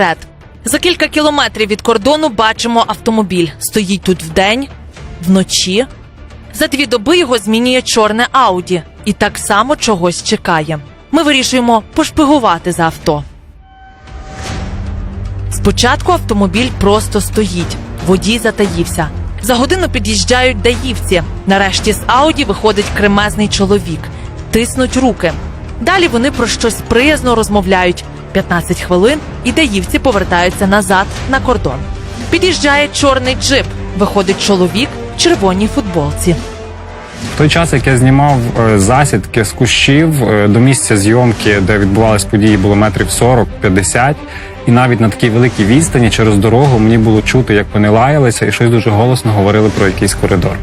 Ред. За кілька кілометрів від кордону бачимо автомобіль. Стоїть тут вдень, вночі. За дві доби його змінює чорне Ауді і так само чогось чекає. Ми вирішуємо пошпигувати за авто. Спочатку автомобіль просто стоїть. Водій затаївся. За годину під'їжджають даївці. Нарешті з Ауді виходить кремезний чоловік. Тиснуть руки. Далі вони про щось приязно розмовляють. 15 хвилин і даївці повертаються назад на кордон. Під'їжджає чорний джип. Виходить чоловік в червоній футболці. В той час, як я знімав е, засідки з кущів е, до місця зйомки, де відбувались події, було метрів 40-50. І навіть на такій великій відстані через дорогу мені було чути, як вони лаялися, і щось дуже голосно говорили про якийсь коридор.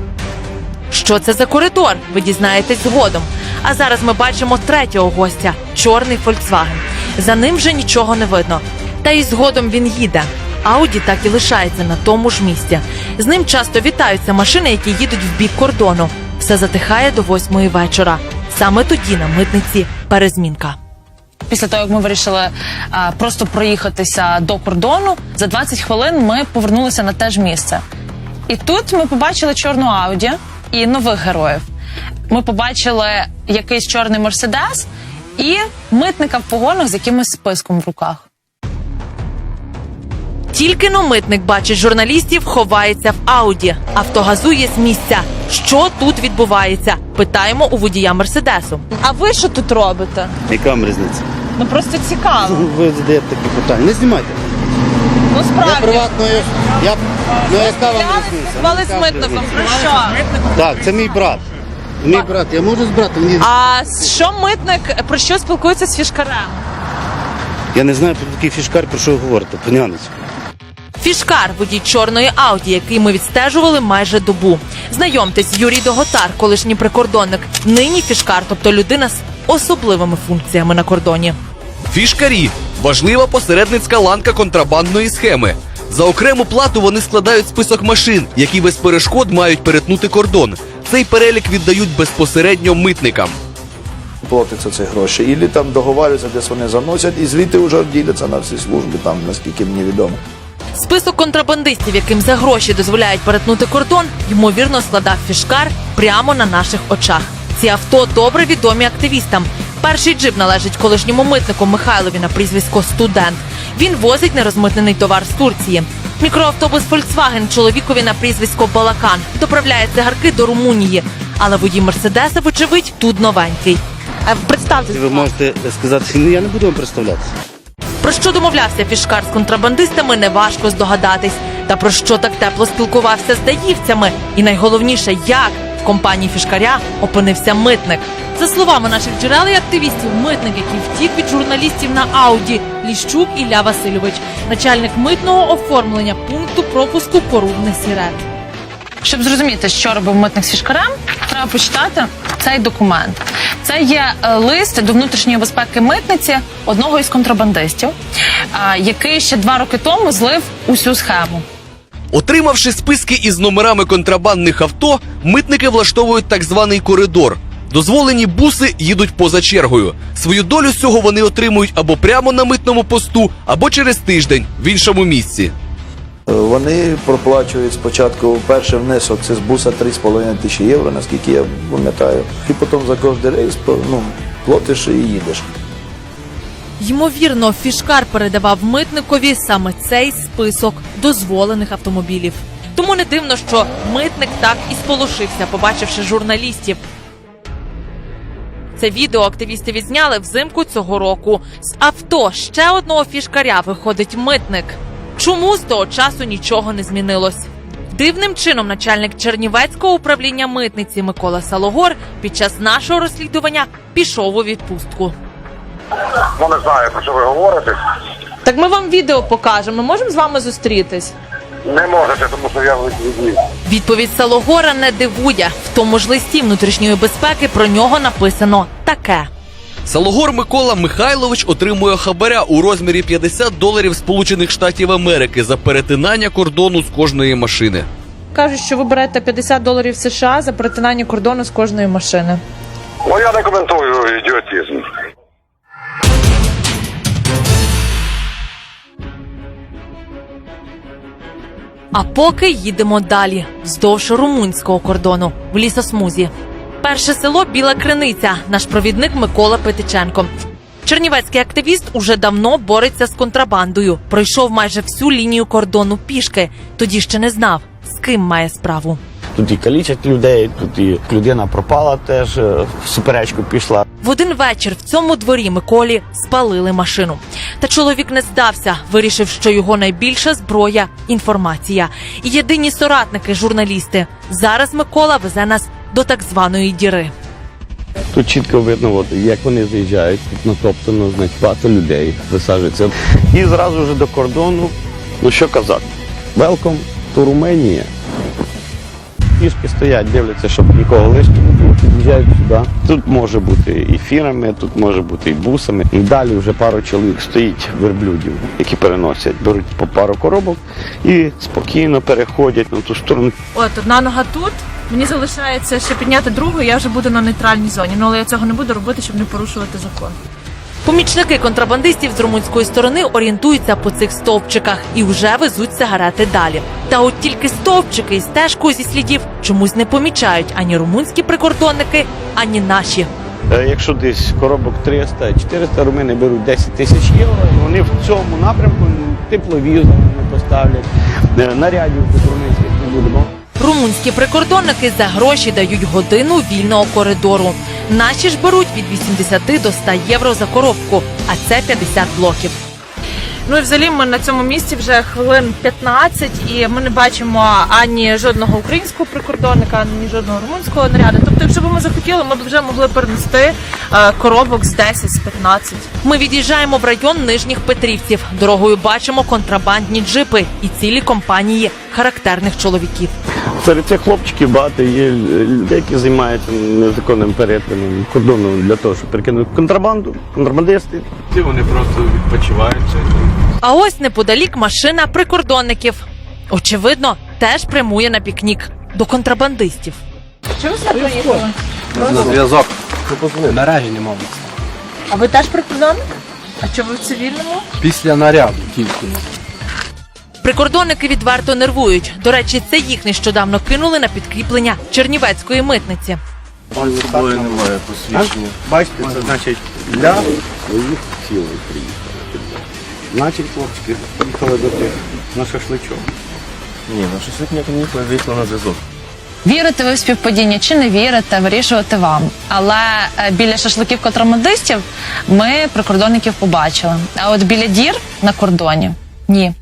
Що це за коридор? Ви дізнаєтесь згодом. А зараз ми бачимо третього гостя чорний Volkswagen. За ним вже нічого не видно. Та й згодом він їде. Ауді так і лишається на тому ж місці. З ним часто вітаються машини, які їдуть в бік кордону. Все затихає до восьмої вечора. Саме тоді на митниці перезмінка. Після того, як ми вирішили а, просто проїхатися до кордону, за 20 хвилин ми повернулися на те ж місце. І тут ми побачили чорну Ауді і нових героїв. Ми побачили якийсь чорний мерседес і митника в погонах з якимось списком в руках. Тільки но митник бачить журналістів, ховається в Ауді. Авто газує з місця. Що тут відбувається? Питаємо у водія Мерседесу. А ви що тут робите? Яка вам різниця? Ну просто цікаво. Ви задаєте такі питання. Не знімайте. Ну Я справді. приватно, я, я, ну яка вам різниця? Спали з митником. Про що? Так, це мій брат. Мій брат, я можу з братом? Ні. А що митник про що спілкується з фішкарем? Я не знаю про такий фішкар, про що ви говорите, панянець. Фішкар водій чорної Ауді, який ми відстежували майже добу. Знайомтесь, Юрій Доготар, колишній прикордонник. Нині фішкар, тобто людина з особливими функціями на кордоні. Фішкарі важлива посередницька ланка контрабандної схеми. За окрему плату вони складають список машин, які без перешкод мають перетнути кордон. Цей перелік віддають безпосередньо митникам. платяться ці гроші. Ілі там договарюються, десь вони заносять, і звідти вже діляться на всі служби, там наскільки мені відомо. Список контрабандистів, яким за гроші дозволяють перетнути кордон, ймовірно складав фішкар прямо на наших очах. Ці авто добре відомі активістам. Перший джип належить колишньому митнику Михайлові на прізвисько студент. Він возить нерозмитнений товар з Турції. Мікроавтобус Volkswagen чоловікові на прізвисько Балакан доправляє цигарки до Румунії. Але водій Мерседеса, вочевидь, тут новенький. Представте, Ви можете сказати, ну я не буду вам представлятися. про що домовлявся фішкар з контрабандистами, неважко здогадатись. Та про що так тепло спілкувався з даївцями. І найголовніше, як в компанії фішкаря опинився митник. За словами наших джерел і активістів, митник, який втік від журналістів на Ауді, Ліщук Ілля Васильович, начальник митного оформлення пункту пропуску Порубне Сірет. Щоб зрозуміти, що робив митник з фішкарем, треба почитати цей документ. Це є е, лист до внутрішньої безпеки митниці одного із контрабандистів, який ще два роки тому злив усю схему. Отримавши списки із номерами контрабандних авто, митники влаштовують так званий коридор. Дозволені буси їдуть поза чергою. Свою долю з цього вони отримують або прямо на митному посту, або через тиждень в іншому місці. Е, Вони проплачують спочатку перший внесок, це з буса 3,5 тисячі євро, наскільки я пам'ятаю. І потім за кожен рейс ну, платиш і їдеш. Ймовірно, фішкар передавав митникові саме цей список дозволених автомобілів. Тому не дивно, що митник так і сполошився, побачивши журналістів. Це відео активісти відзняли взимку цього року. З авто ще одного фішкаря виходить митник. Чому з того часу нічого не змінилось? Дивним чином начальник Чернівецького управління митниці Микола Салогор під час нашого розслідування пішов у відпустку. Ну не знаю, про що ви говорите. Так ми вам відео покажемо. Ми можемо з вами зустрітись. Не можете, тому що я відвіз. Відповідь Салогора не дивує. В тому ж листі внутрішньої безпеки про нього написано таке. Салогор Микола Михайлович отримує хабаря у розмірі 50 доларів Сполучених Штатів Америки за перетинання кордону з кожної машини. Кажуть, що ви берете 50 доларів США за перетинання кордону з кожної машини. Ну я не коментую ідіотизм. А поки їдемо далі, вздовж румунського кордону в лісосмузі. Перше село Біла Криниця, наш провідник Микола Петиченко. Чернівецький активіст уже давно бореться з контрабандою. Пройшов майже всю лінію кордону пішки. Тоді ще не знав, з ким має справу. Тут і калічать людей, тут і людина пропала теж, е, в суперечку пішла. В один вечір в цьому дворі Миколі спалили машину. Та чоловік не здався, вирішив, що його найбільша зброя інформація. І єдині соратники журналісти. Зараз Микола везе нас до так званої діри. Тут чітко видно, от, як вони заїжджають, тут натоптано, значить, багато людей висаджується. І зразу вже до кордону, ну що казати, welcome to Romania. Пішки стоять, дивляться, щоб нікого лишнього не було, під'їжджають сюди. Тут може бути і фірами, тут може бути і бусами. І далі вже пару чоловік стоїть верблюдів, які переносять, беруть по пару коробок і спокійно переходять на ту сторону. От одна нога тут. Мені залишається ще підняти другу, я вже буду на нейтральній зоні. Ну але я цього не буду робити, щоб не порушувати закон. Помічники контрабандистів з румунської сторони орієнтуються по цих стовпчиках і вже везуть сигарети далі. Та от тільки стовпчики і стежку зі слідів чомусь не помічають ані румунські прикордонники, ані наші. Е, Якщо десь коробок 300, 400 румини беруть 10 тисяч євро, і вони в цьому напрямку тепловізор не поставлять, е, нарядів тут румунських не будемо. Румунські прикордонники за гроші дають годину вільного коридору. Наші ж беруть від 80 до 100 євро за коробку, а це 50 блоків. Ну і взагалі ми на цьому місці вже хвилин 15, і ми не бачимо ані жодного українського прикордонника, ані жодного румунського наряду. Тобто, якщо б ми захотіли, ми б вже могли перенести е, коробок з 10, з 15. Ми від'їжджаємо в район нижніх Петрівців. Дорогою бачимо контрабандні джипи і цілі компанії характерних чоловіків. Серед цих хлопчиків багато є людей, які займаються незаконним перетином кордону для того, щоб перекинути контрабанду, контрабандисти. Ці вони просто відпочивають. А ось неподалік машина прикордонників. Очевидно, теж прямує на пікнік до контрабандистів. Чому сюди приїхали? На зв'язок. Наразі не можуть. А ви теж прикордонник? А чого ви в цивільному? Після наряду тільки. Прикордонники відверто нервують. До речі, це їх нещодавно кинули на підкріплення чернівецької митниці. Тобою немає посвідчення. Бачите, це значить для своїх цілей приїхали. Значить, хлопчики їхали до тих на шашличок. Ні, на шашлик не їхали, вийшли на зв'язок. Вірите ви в співпадіння чи не вірите, вирішувати вам. Але е, біля шашликів контрабандистів ми прикордонників побачили. А от біля дір на кордоні ні.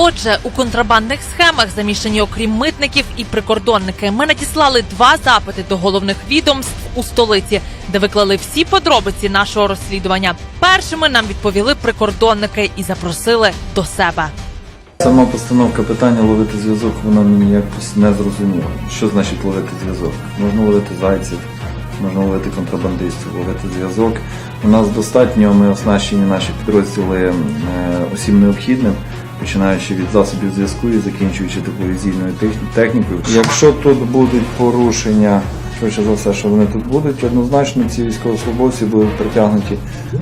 Отже, у контрабандних схемах замішані окрім митників і прикордонники. Ми надіслали два запити до головних відомств у столиці, де виклали всі подробиці нашого розслідування. Першими нам відповіли прикордонники і запросили до себе. Сама постановка питання ловити зв'язок, вона мені якось не зрозуміла. Що значить ловити зв'язок? Можна ловити зайців, можна ловити контрабандистів, ловити зв'язок. У нас достатньо, ми оснащені наші підрозділи е, усім необхідним, починаючи від засобів зв'язку і закінчуючи тепловізійною тех- технікою. Якщо тут будуть порушення, швидше за все, що вони тут будуть, однозначно ці військовослужбовці будуть притягнуті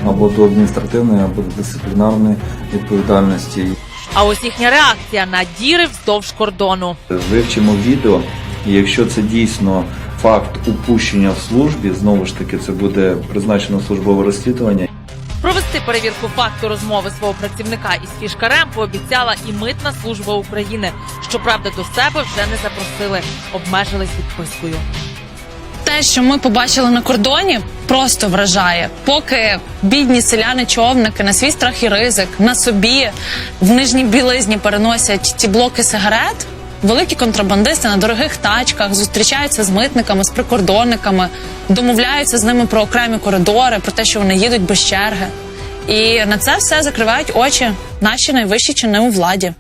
або до адміністративної, або до дисциплінарної відповідальності. А ось їхня реакція на діри вздовж кордону. Вивчимо відео, і якщо це дійсно факт упущення в службі, знову ж таки це буде призначено службове розслідування. Перевірку факту розмови свого працівника із фішкарем пообіцяла і митна служба України. Щоправда, до себе вже не запросили, обмежились відпискою. Те, що ми побачили на кордоні, просто вражає. Поки бідні селяни-човники на свій страх і ризик на собі в нижній білизні переносять ті блоки сигарет. Великі контрабандисти на дорогих тачках зустрічаються з митниками, з прикордонниками, домовляються з ними про окремі коридори, про те, що вони їдуть без черги. І на це все закривають очі наші найвищі чини у владі.